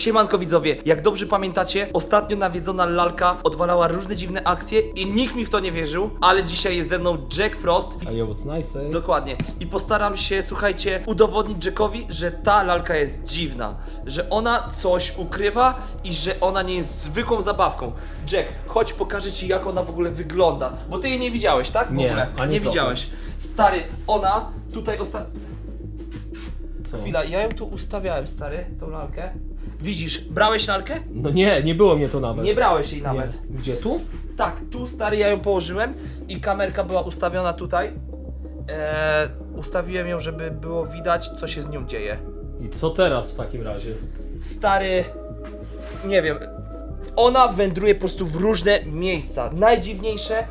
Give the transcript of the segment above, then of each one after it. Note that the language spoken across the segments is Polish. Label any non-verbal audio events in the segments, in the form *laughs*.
Siemanko widzowie, jak dobrze pamiętacie, ostatnio nawiedzona lalka odwalała różne dziwne akcje i nikt mi w to nie wierzył, ale dzisiaj jest ze mną Jack Frost. A yo, what's nice, eh? Dokładnie. I postaram się, słuchajcie, udowodnić Jackowi, że ta lalka jest dziwna. Że ona coś ukrywa i że ona nie jest zwykłą zabawką. Jack, chodź pokażę ci jak ona w ogóle wygląda. Bo ty jej nie widziałeś, tak? W Nie, ogóle. ani nie trochę. widziałeś. Stary, ona tutaj ostatnio... Co? Chwila, ja ją tu ustawiałem, stary, tą lalkę. Widzisz, brałeś lalkę? No nie, nie było mnie to nawet. Nie brałeś jej Nie. nawet. Gdzie tu? Tak, tu stary ja ją położyłem i kamerka była ustawiona tutaj. Eee, ustawiłem ją, żeby było widać, co się z nią dzieje. I co teraz w takim razie? Stary, nie wiem. Ona wędruje po prostu w różne miejsca. Najdziwniejsze, e,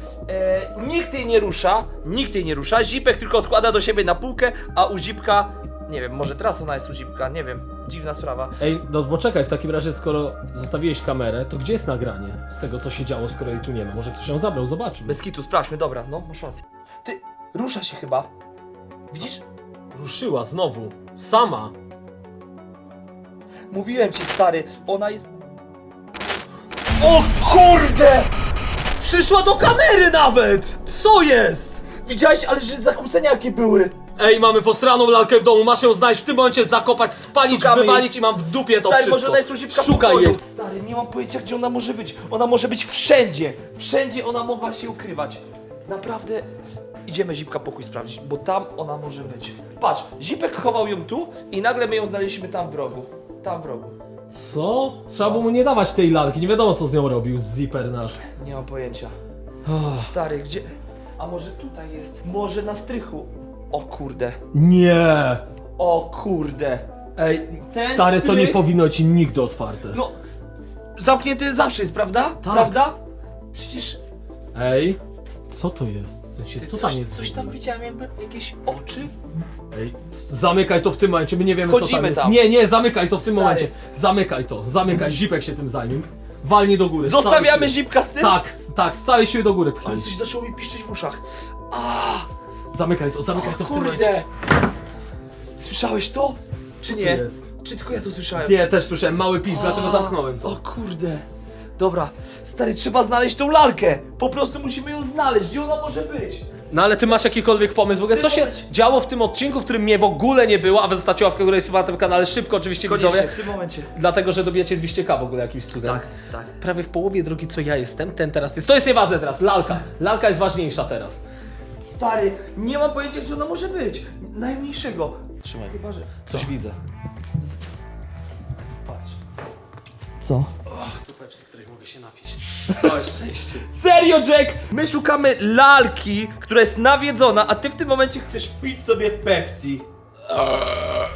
nikt jej nie rusza, nikt jej nie rusza. Zipek tylko odkłada do siebie na półkę, a u Zipka, nie wiem, może teraz ona jest u Zipka, nie wiem, dziwna sprawa. Ej, no bo czekaj, w takim razie skoro zostawiłeś kamerę, to gdzie jest nagranie z tego co się działo, skoro jej tu nie ma? Może ktoś ją zabrał, zobaczmy. Bez kitu, sprawdźmy, dobra, no, masz rację. Ty, rusza się chyba. Widzisz? Ruszyła znowu. Sama. Mówiłem ci, stary, ona jest... O kurde! Przyszła do kamery nawet! Co jest? Widziałeś, ale że zakłócenia jakie były? Ej, mamy posraną lalkę w domu, masz ją znaleźć, w tym momencie zakopać, spalić, Szukamy wywalić i mam w dupie to Stary, wszystko. może ona jest Szukaj pokoju. jej. Stary, nie mam pojęcia, gdzie ona może być. Ona może być wszędzie. Wszędzie ona mogła się ukrywać. Naprawdę... Idziemy Zipka pokój sprawdzić, bo tam ona może być. Patrz, Zipek chował ją tu i nagle my ją znaleźliśmy tam w rogu. Tam w rogu. Co? Trzeba było mu nie dawać tej lalki, nie wiadomo co z nią robił, zipper nasz. Nie mam pojęcia. Stary, gdzie... A może tutaj jest? Może na strychu? O kurde. nie! O kurde. Ej, Ten stary, to nie strych- powinno ci nigdy otwarte. No, zamknięty zawsze jest, prawda? Tak. Prawda? Przecież Ej, co to jest? W sensie, ty co coś, tam jest? coś tam ogóle? widziałem, jakby jakieś oczy. Ej, zamykaj to w tym momencie, my nie wiemy co Wchodzimy tam jest. tam. Nie, nie, zamykaj to w tym Stary. momencie. Zamykaj to, zamykaj, zipek się tym zajmie. Walnie do góry. z całej Zostawiamy siły. zipka z tym? Tak, tak, z całej siły do góry Ale pchnij. coś zaczęło mi piszczeć w uszach. Zamykaj to, zamykaj to w tym momencie. Kurde. Słyszałeś to? Czy to nie? jest? Czy tylko ja to słyszałem? Nie, też słyszałem mały pis, dlatego zamknąłem to. O kurde. Dobra, stary, trzeba znaleźć tą lalkę. Po prostu musimy ją znaleźć. Gdzie ona może być? No ale ty masz jakikolwiek pomysł w ogóle? Co się działo w tym odcinku, w którym mnie w ogóle nie było, a wy zostawcie łapkę górę i suba na tym kanale szybko oczywiście Koniecznie, widzowie. w tym momencie. Dlatego, że dobijecie 200k w ogóle jakimś cudem. Tak, tak. Prawie w połowie drogi co ja jestem, ten teraz jest. To jest nieważne teraz, lalka. Lalka jest ważniejsza teraz. Stary, nie mam pojęcia, gdzie ona może być. Najmniejszego. Trzymaj. Chyba, że... Coś widzę. Patrz. Co? To Pepsi, której mogę się napić. Całe szczęście. *laughs* Serio, Jack? My szukamy lalki, która jest nawiedzona, a ty w tym momencie chcesz pić sobie Pepsi.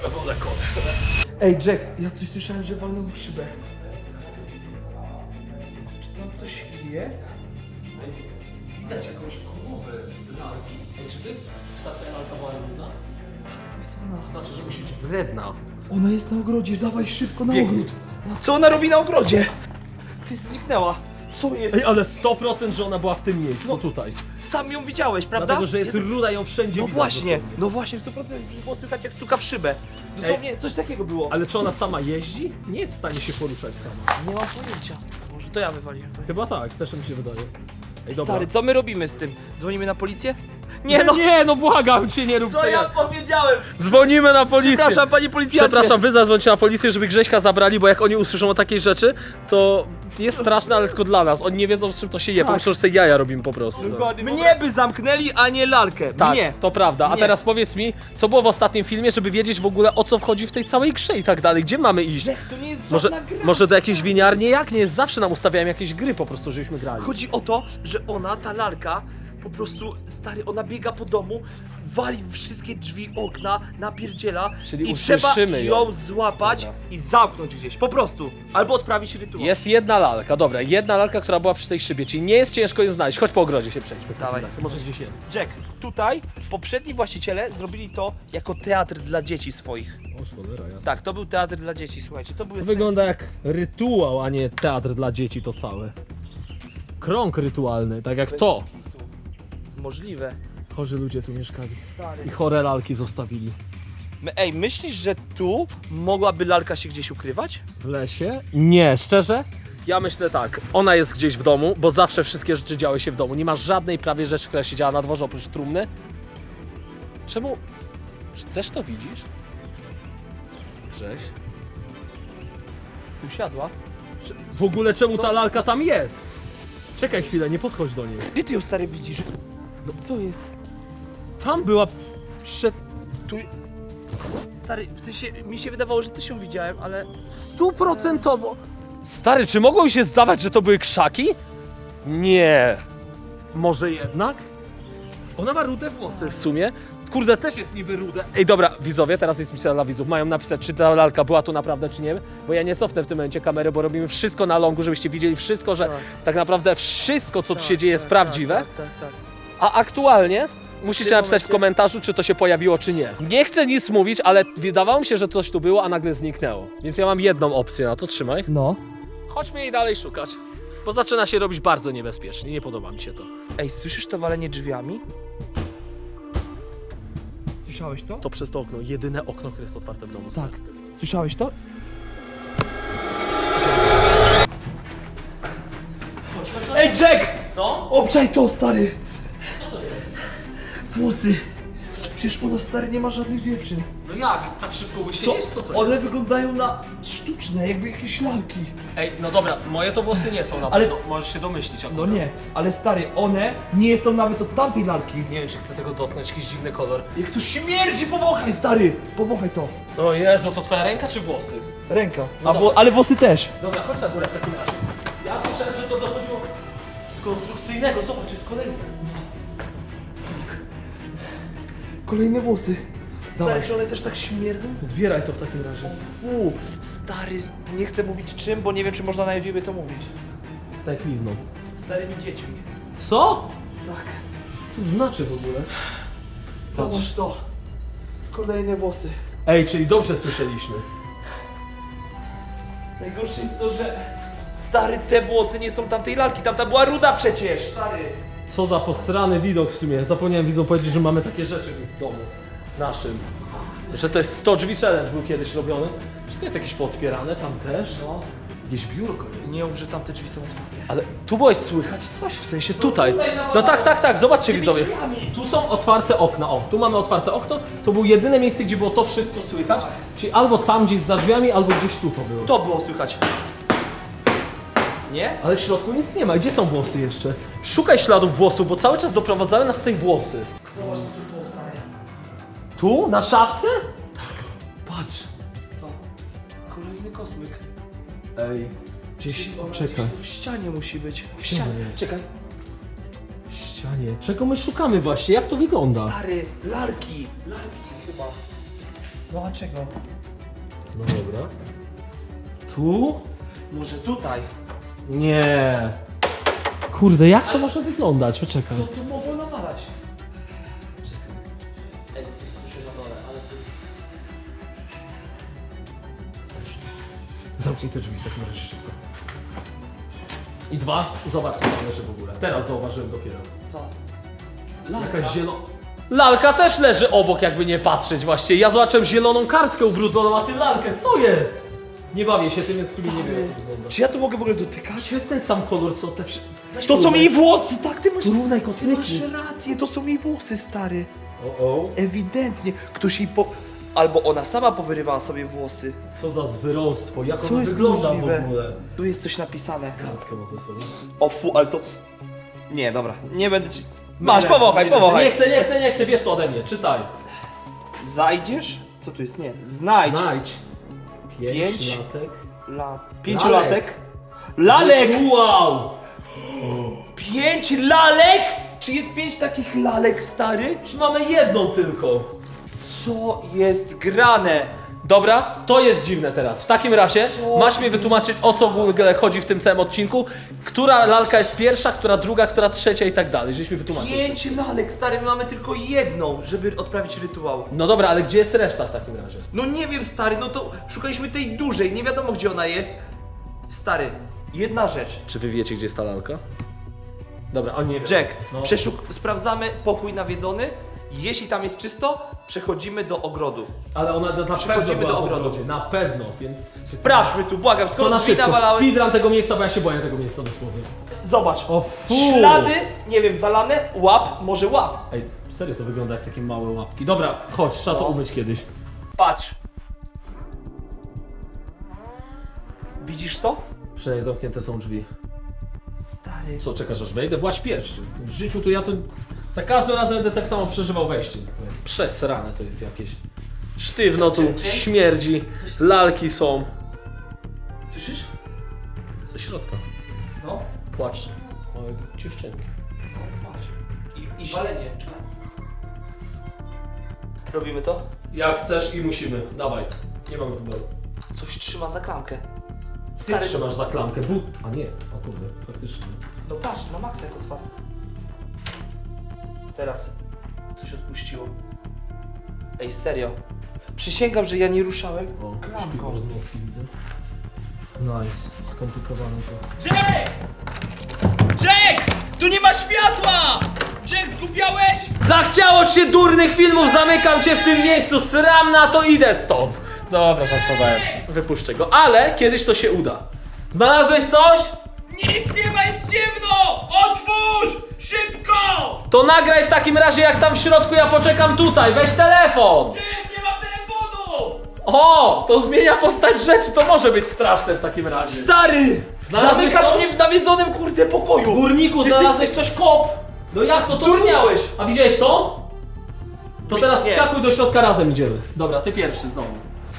Wolę kolę. Ej, Jack, ja coś słyszałem, że walnął w szybę. Czy tam coś jest? Widać jakąś to jest, czy ta twoja lalka była brudna? To znaczy, że musi być wredna. Ona jest na ogrodzie, dawaj szybko na Biegnij. ogród. Co ona robi na ogrodzie? Ty zniknęła. Co jest? Ej, ale 100% że ona była w tym miejscu, No, tutaj. Sam ją widziałeś, prawda? Dlatego, że jest Ja- ruda ją wszędzie No widać właśnie, dosłownie. no właśnie, 100% przecież było słychać jak stuka w szybę. Dosłownie coś takiego było. Ale czy ona sama jeździ? Nie jest w stanie się poruszać sama. Nie mam pojęcia. Może to ja wywaliłem. Chyba tak, też mi się wydaje. Ej, dobra. Stary, co my robimy z tym? Dzwonimy na policję? Nie no, Nie, no błagam cię, nie rób co sobie. ja powiedziałem? Dzwonimy na policję. Przepraszam, panie policjancie. Przepraszam, wy zadzwońcie na policję, żeby Grześka zabrali, bo jak oni usłyszą o takiej rzeczy, to jest straszne, ale tylko dla nas. Oni nie wiedzą, z czym to się je, pomyślą, że sobie jaja robimy po prostu. Mnie by zamknęli, a nie lalkę. Tak, Mnie. to prawda. A Nie. teraz powiedz mi, co było w ostatnim filmie, żeby wiedzieć w ogóle o co wchodzi w tej całej grze i tak dalej. Gdzie mamy iść? To nie jest Może, żadna gra. może do jakiejś winiarni? Jak nie jest? Zawsze nam ustawiają jakieś gry po prostu, żebyśmy grali. Chodzi o to, że ona, ta lalka, po prostu, stary, ona biega po domu, wali wszystkie drzwi, okna, napierdziela Czyli i trzeba usłyszymy ją. ją złapać i zamknąć gdzieś, po prostu. Albo odprawić rytuał. Jest jedna lalka, dobra, jedna lalka, która była przy tej szybie, czyli nie jest ciężko ją znaleźć. Chodź po ogrodzie się przejdźmy. w takim Dawaj. razie, Może gdzieś jest. Jack, tutaj poprzedni właściciele zrobili to jako teatr dla dzieci swoich. O, cholera, jasne. Tak, to był teatr dla dzieci, słuchajcie, to były... To wygląda jak rytuał, a nie teatr dla dzieci to całe. Krąg rytualny, tak jak to. Możliwe. Chorzy ludzie tu mieszkali. I chore lalki zostawili. My- Ej, myślisz, że tu mogłaby lalka się gdzieś ukrywać? W lesie? Nie, szczerze? Ja myślę tak, ona jest gdzieś w domu, bo zawsze wszystkie rzeczy działy się w domu. Nie ma żadnej prawie rzeczy, która się działa na dworze oprócz trumny. Czemu? Czy też to widzisz? Grześ? Tu siadła. Czy- W ogóle czemu ta lalka tam jest? Czekaj chwilę, nie podchodź do niej. Gdzie ty ją stary widzisz? No co jest? Tam była przed... Tu... Stary, w sensie mi się wydawało, że ty się widziałem, ale... Stuprocentowo. Stary, czy mogło mi się zdawać, że to były krzaki? Nie. Może jednak? Ona ma rude włosy w sumie. Kurde, też jest niby rude. Ej, dobra, widzowie, teraz jest misja dla widzów. Mają napisać, czy ta lalka była tu naprawdę, czy nie. Bo ja nie cofnę w tym momencie kamery, bo robimy wszystko na longu, żebyście widzieli wszystko, że tak, naprawdę wszystko, co tu się dzieje, jest prawdziwe. Tak, tak, tak. A aktualnie musicie napisać w komentarzu, czy to się pojawiło, czy nie. Nie chcę nic mówić, ale wydawało mi się, że coś tu było, a nagle zniknęło. Więc ja mam jedną opcję na to, trzymaj. No. Chodźmy jej dalej szukać. Bo zaczyna się robić bardzo niebezpiecznie, nie podoba mi się to. Ej, słyszysz to walenie drzwiami? Słyszałeś to? To przez to okno, jedyne okno, które jest otwarte w domu. Tak. Słyszałeś to? Ej, Jack! No? Obczaj to, stary! Włosy! Przecież u nas, stary, nie ma żadnych dziewczyn. No jak? Tak szybko łysiejesz? Co to one jest? wyglądają na sztuczne, jakby jakieś lalki. Ej, no dobra, moje to włosy nie są na Ale- pewno. Możesz się domyślić No akurat. nie, ale stary, one nie są nawet od tamtej lalki. Nie wiem, czy chcę tego dotknąć, jakiś dziwny kolor. Jak to śmierdzi, powąchaj, stary! Powąchaj to. O Jezu, to twoja ręka czy włosy? Ręka. No A wo- ale włosy też. Dobra, chodź na górę w takim razie. Ja słyszałem, że to dochodziło z konstrukcyjnego. Zobacz, jest kolejny. Kolejne włosy. Dawaj. Stary, czy one też tak śmierdzą? Zbieraj to w takim razie. Fu, stary, nie chcę mówić czym, bo nie wiem, czy można na YouTubie to mówić. Stajklizną. Starymi dziećmi. Co? Tak. Co znaczy w ogóle? Zobacz to. Kolejne włosy. Ej, czyli dobrze słyszeliśmy. Najgorsze jest to, że... Stary, te włosy nie są tamtej lalki, tamta była ruda przecież, stary. Co za posrany widok w sumie. Zapomniałem widzom powiedzieć, że mamy takie rzeczy w domu. Naszym. Że to jest 100 drzwi challenge był kiedyś robiony. Wszystko jest jakieś pootwierane, tam też. No. Jakieś biurko jest. Nie mów, że tamte drzwi są otwarte. Ale tu było słychać coś, w sensie tutaj. No tak, tak, tak, zobaczcie widzowie. Tu są otwarte okna, o, tu mamy otwarte okno. To było jedyne miejsce, gdzie było to wszystko słychać. Czyli albo tam gdzieś za drzwiami, albo gdzieś tu to było. To było słychać. Nie? Ale w środku nic nie ma. Gdzie są włosy jeszcze? Szukaj śladów włosów, bo cały czas doprowadzały nas tutaj włosy. Zobacz, co tu było. Tu? Na szafce? Tak. Patrz. Co? Kolejny kosmyk. Ej. Gdzieś, Ona czekaj. gdzieś tu w ścianie musi być. W ścianie ścianie. jest. Czekaj. W ścianie. Czego my szukamy właśnie? Jak to wygląda? Stary, lalki. Lalki chyba. No a czego? No dobra. Tu? Może tutaj? Nie. Kurde, jak to może wyglądać? Poczekaj. Co tu mogło nawalać? Czekaj. Ej, coś słyszę na dole, ale to już... Zamknij te drzwi w takim razie szybko. I dwa, zobacz co tam leży w ogóle. Teraz zauważyłem dopiero. Co? Jakaś zielona... Lalka też leży obok, jakby nie patrzeć właśnie. Ja zobaczyłem zieloną kartkę ubrudzoną, a ty lalkę. Co jest? Nie bawię się tym, więc w sumie nie wiem jak to wygląda. Czy ja to mogę w ogóle dotykać? To jest ten sam kolor, co te wszystkie... To są jej włosy, tak? Ty masz... Porównaj Ty masz rację, to są jej włosy, stary. O, o. Ewidentnie. Ktoś jej po... Albo ona sama powyrywała sobie włosy. Co za zwyrolstwo, jak Co ono jest wygląda możliwe? w ogóle. Tu jest coś napisane. Kartkę ma ze sobą. O fu, ale to... Nie, dobra, nie będę ci... Masz, powąchaj, nie, powąchaj. Chcę, nie chcę, nie chcę, bierz to ode mnie, czytaj. Zajdziesz? Co tu jest? Nie. Znajdź. Znajdź. Pięć, Pięć. latek. La... Pięciolatek? Lalek! Wow! Pięć lalek? Czy jest pięć takich lalek, stary? Już mamy jedną tylko. Co jest grane? Dobra, to jest dziwne teraz. W takim razie masz mi wytłumaczyć o co w ogóle chodzi w tym całym odcinku. Która lalka jest pierwsza, która druga, która trzecia i tak dalej. Żeś mi wytłumaczył. Pięć lalek, stary, my mamy tylko jedną, żeby odprawić rytuał. No dobra, ale gdzie jest reszta w takim razie? No nie wiem, stary, no to szukaliśmy tej dużej, nie wiadomo gdzie ona jest. Stary, jedna rzecz. Czy wy wiecie, gdzie jest ta lalka? Dobra, on nie wie. Jack, No. przeszuk- sprawdzamy pokój nawiedzony. Jeśli tam jest czysto, Przechodzimy do ogrodu. Ale ona na pewno Przechodzimy była do w ogrodu. ogrodzie, Na pewno, więc... Sprawdźmy tu, błagam, To skoro na drzwi szybko, nawalałem. speedrun tego miejsca, bo ja się boję tego miejsca dosłownie. Zobacz. O fu! Ślady, nie wiem, zalane, łap, może łap. Ej, serio to wygląda jak takie małe łapki. Dobra, chodź, trzeba to No. umyć kiedyś. Patrz. Widzisz to? Przynajmniej zamknięte są drzwi. Stary. Co, czekasz aż wejdę? Właś pierwszy. W życiu to ja to... Za każdym razem będę tak samo przeżywał wejście. Przesrane to jest jakieś. Sztywno tu, śmierdzi, lalki są. Słyszysz? Ze środka. No. Płacz. Małe dziewczynki. no patrz. I, i walenie. Robimy to? Jak chcesz i musimy. Dawaj. Nie mamy wyboru. Coś trzyma za klamkę. Ty Stary, trzymasz za klamkę. Bu... A nie, o kurde, faktycznie. No patrz, na maksa jest otwarta. Teraz. Coś odpuściło. Ej, serio. Przysięgam, że ja nie ruszałem O, klamką. Roznocki widzę. Nice, skomplikowane to. Jack! Jack! Tu nie ma światła! Jack, zgubiałeś? Zachciało ci się durnych filmów, zamykam cię w tym miejscu, sram na to, idę stąd. Dobra, żartowałem, wypuszczę go, ale kiedyś to się uda. Znalazłeś coś? Nic nie ma, jest ciemno! Otwórz! Szybko! To nagraj w takim razie jak tam w środku, ja poczekam tutaj, weź telefon. Jack, nie mam telefonu! O, to zmienia postać rzeczy, to może być straszne w takim razie. Stary! Znalazłeś Zamykasz coś? mnie w nawiedzonym kurde pokoju! Górniku, Ty znalazłeś coś kop. No jak to to? Zdurniałeś! A widziałeś to? To teraz Nie. wskakuj do środka razem idziemy. Dobra, ty pierwszy znowu.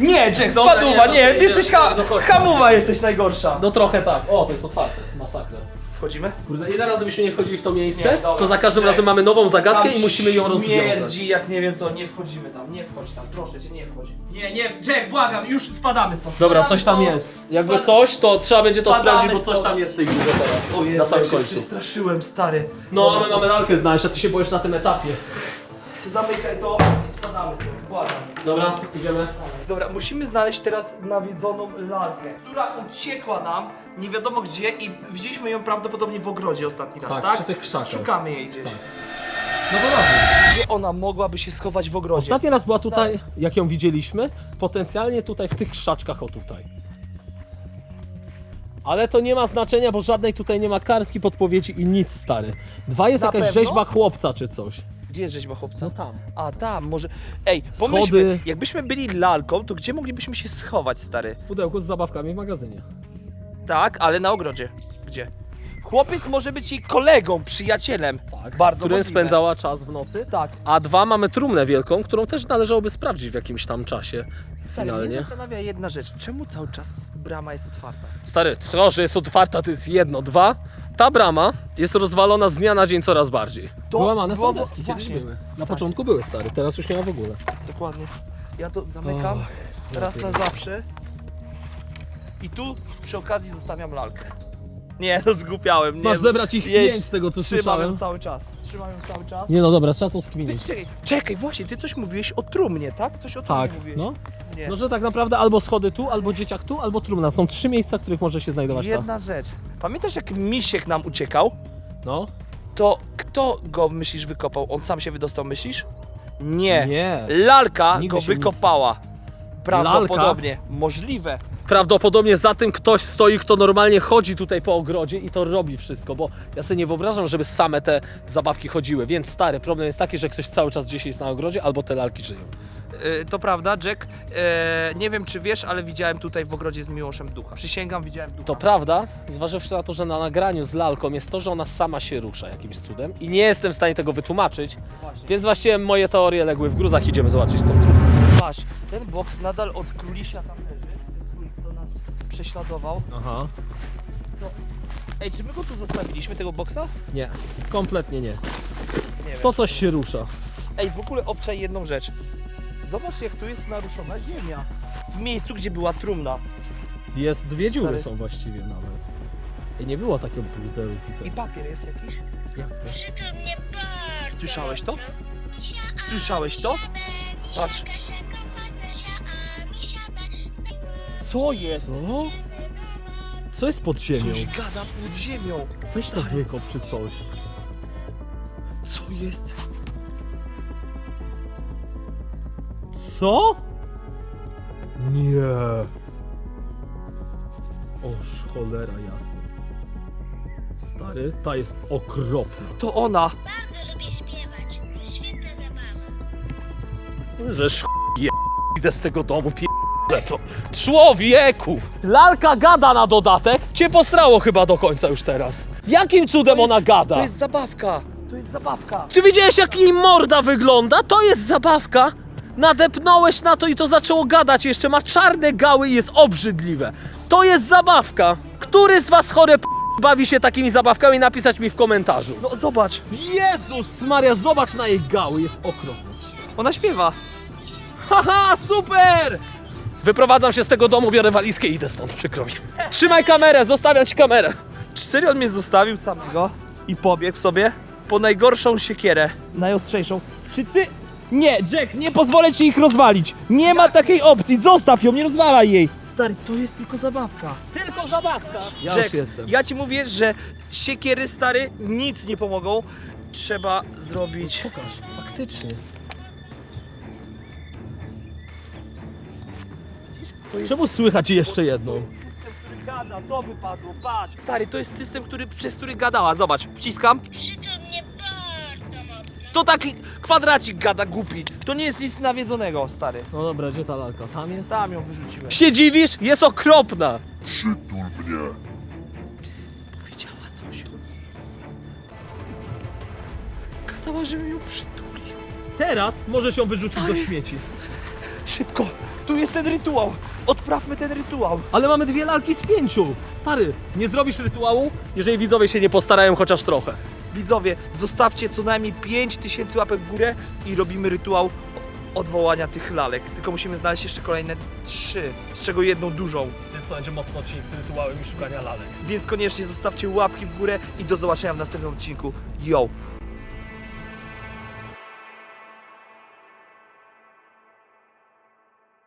Nie, Jack, Dobra, spaduwa, nie, nie, to- ty nie, jesteś no, ha no chodź. hamowa, jesteś najgorsza. No trochę tak. O, to jest otwarte. Masakra. Wchodzimy? Kurde, ile razy byśmy nie wchodzili w to miejsce, Nie, dobra. to za każdym Czekaj. razem mamy nową zagadkę i musimy ją rozwiązać. Śmierdzi, jak nie wiem co, nie wchodzimy tam, nie wchodź tam, proszę cię, nie wchodź. Nie, nie, Jack, błagam, już spadamy stąd. Dobra, Spadamy coś tam stąd. jest. Jakby coś, to trzeba będzie to Spadamy sprawdzić, bo coś stąd. tam jest w tej górze teraz. O Jezu, na samym jak się końcu. przestraszyłem, stary. No, a my mamy lalkę znaleźć, a ty się boisz na tym etapie. Zamykaj to i spadamy stąd, błagam. Dobra, idziemy. Dobra, musimy znaleźć teraz nawiedzoną lalkę, która uciekła nam nie wiadomo gdzie i widzieliśmy ją prawdopodobnie w ogrodzie ostatni raz, Tak, tak? przy tych krzakach. Szukamy jej gdzieś. No to dobrze. Gdzie ona mogłaby się schować w ogrodzie? Ostatni raz była tutaj, jak ją widzieliśmy, potencjalnie tutaj w tych krzaczkach, o tutaj. Ale to nie ma znaczenia, bo żadnej tutaj nie ma kartki, podpowiedzi i nic, stary. Dwa jest Na jakaś pewno? rzeźba chłopca czy coś. Gdzie jest rzeźba chłopca? No tam. A tam, może. Ej, Schody. pomyślmy, jakbyśmy byli lalką, to gdzie moglibyśmy się schować, stary? W pudełku z zabawkami w magazynie. Tak, ale na ogrodzie. Gdzie? Chłopiec może być jej kolegą, przyjacielem. Tak, Bardzo z którym możliwe. spędzała czas w nocy. Tak. A dwa mamy trumnę wielką, którą też należałoby sprawdzić w jakimś tam czasie. Stary, mnie Finalnie. zastanawia jedna rzecz. Czemu cały czas brama jest otwarta? Stary, to, że jest otwarta, to jest jedno. Dwa, ta brama jest rozwalona z dnia na dzień coraz bardziej. To Wyłamane było- są deski, kiedyś właśnie. były. Na początku były, stary, teraz już nie ma w ogóle. Dokładnie. Ja to zamykam raz na zawsze. I tu przy okazji zostawiam lalkę. Nie, no zgupiałem. Nie, Masz zebrać ich jedź. pięć z tego, co Trzymam ją słyszałem. cały czas. Trzymam ją cały czas. Nie no dobra, trzeba to Ty, skminić. czekaj, czekaj, właśnie, ty coś mówiłeś o trumnie, tak? Coś o trumnie Tak, mówiłeś. no. Nie. No, że tak naprawdę albo schody tu, albo dzieciak tu, albo trumna. Są trzy miejsca, w których może się znajdować ta. Jedna rzecz. Pamiętasz jak misiek nam uciekał? No. To kto go, myślisz, wykopał? On sam się wydostał, myślisz? Nie. Nie. Lalka Nigdy go się wykopała. Prawdopodobnie. Możliwe. Prawdopodobnie za tym ktoś stoi, kto normalnie chodzi tutaj po ogrodzie i to robi wszystko, bo ja sobie nie wyobrażam, żeby same te zabawki chodziły. Więc stary, problem jest taki, że ktoś cały czas gdzieś jest na ogrodzie, albo te lalki żyją. E, to prawda, Jack. E, nie wiem, czy wiesz, ale widziałem tutaj w ogrodzie z Miłoszem ducha. Przysięgam, widziałem ducha. To prawda, zważywszy na to, że na nagraniu z lalką jest to, że ona sama się rusza jakimś cudem i nie jestem w stanie tego wytłumaczyć, Właśnie. więc właściwie moje teorie legły w gruzach. Idziemy zobaczyć tą trumnę. Patrz, ten boks nadal od królisia tam prześladował. Aha. Co? Ej, czy my go tu zostawiliśmy, tego boksa? Nie, kompletnie nie. Nie wiem. To coś się rusza. Ej, w ogóle obczaj jedną rzecz. Zobacz, jak tu jest naruszona ziemia. W miejscu, gdzie była trumna. Jest dwie dziury Stary. są właściwie nawet. I nie było takiego pudełku I tutaj. papier jest jakiś. Jak to? Słyszałeś to? Słyszałeś to? Patrz. Co jest? Co? Co jest pod ziemią? Coś gada pod ziemią. Weź to Stary, wykop czy coś. Co jest? Co? Nie. Oż cholera jasna. Stary, ta jest okropna. To ona. Bardzo lubię śpiewać. Świetna zabawa. Żeż je... idę z tego domu, to. Człowieku! Lalka gada na dodatek. Cię posrało chyba do końca już teraz. Jakim cudem ona gada? To jest zabawka. To jest zabawka. Ty widziałeś jak jej morda wygląda? To jest zabawka. Nadepnąłeś na to i to zaczęło gadać. Jeszcze ma czarne gały i jest obrzydliwe. To jest zabawka. Który z was chore p... bawi się takimi zabawkami? Napisać mi w komentarzu. No zobacz. Jezus Maria, zobacz na jej gały, jest okropna. Ona śpiewa. Haha, super! Wyprowadzam się z tego domu, biorę walizkę i idę stąd, przykro mi. Trzymaj kamerę, zostawiam ci kamerę. Czy serio on mnie zostawił samego i pobiegł sobie po najgorszą siekierę? Najostrzejszą. Czy ty... Nie, Jack, nie pozwolę ci ich rozwalić. Nie ma takiej opcji. Zostaw ją, nie rozwalaj jej. Stary, to jest tylko zabawka. Tylko zabawka. Ja Jack, już jestem. ja ci mówię, że siekiery, stary, nic nie pomogą. Trzeba zrobić... Pokaż, faktycznie. To jest Czemu słychać jeszcze jedną? system, który gada, to wypadło, patrz. Stary, to jest system, który, przez który gadała. Zobacz, wciskam. Mnie bardzo mocno. To taki kwadracik gada głupi. To nie jest nic nawiedzonego, stary. No dobra, gdzie ta lalka? Tam jest? Tam ją wyrzuciłem. Się dziwisz? Jest okropna. Powiedziała coś, to nie jest system. Kazała, żebym ją przytulił. Teraz możesz ją wyrzucić Stary. do śmieci. Szybko, tu jest ten rytuał. Odprawmy ten rytuał. Ale mamy dwie lalki z pięciu. Stary, nie zrobisz rytuału, jeżeli widzowie się nie postarają chociaż trochę. Widzowie, zostawcie co najmniej 5000 łapek w górę i robimy rytuał odwołania tych lalek. Tylko musimy znaleźć jeszcze kolejne trzy, z czego jedną dużą. Więc to będzie mocno odcinek z rytuałem i szukania lalek. Więc koniecznie zostawcie łapki w górę i do zobaczenia w następnym odcinku. Yo!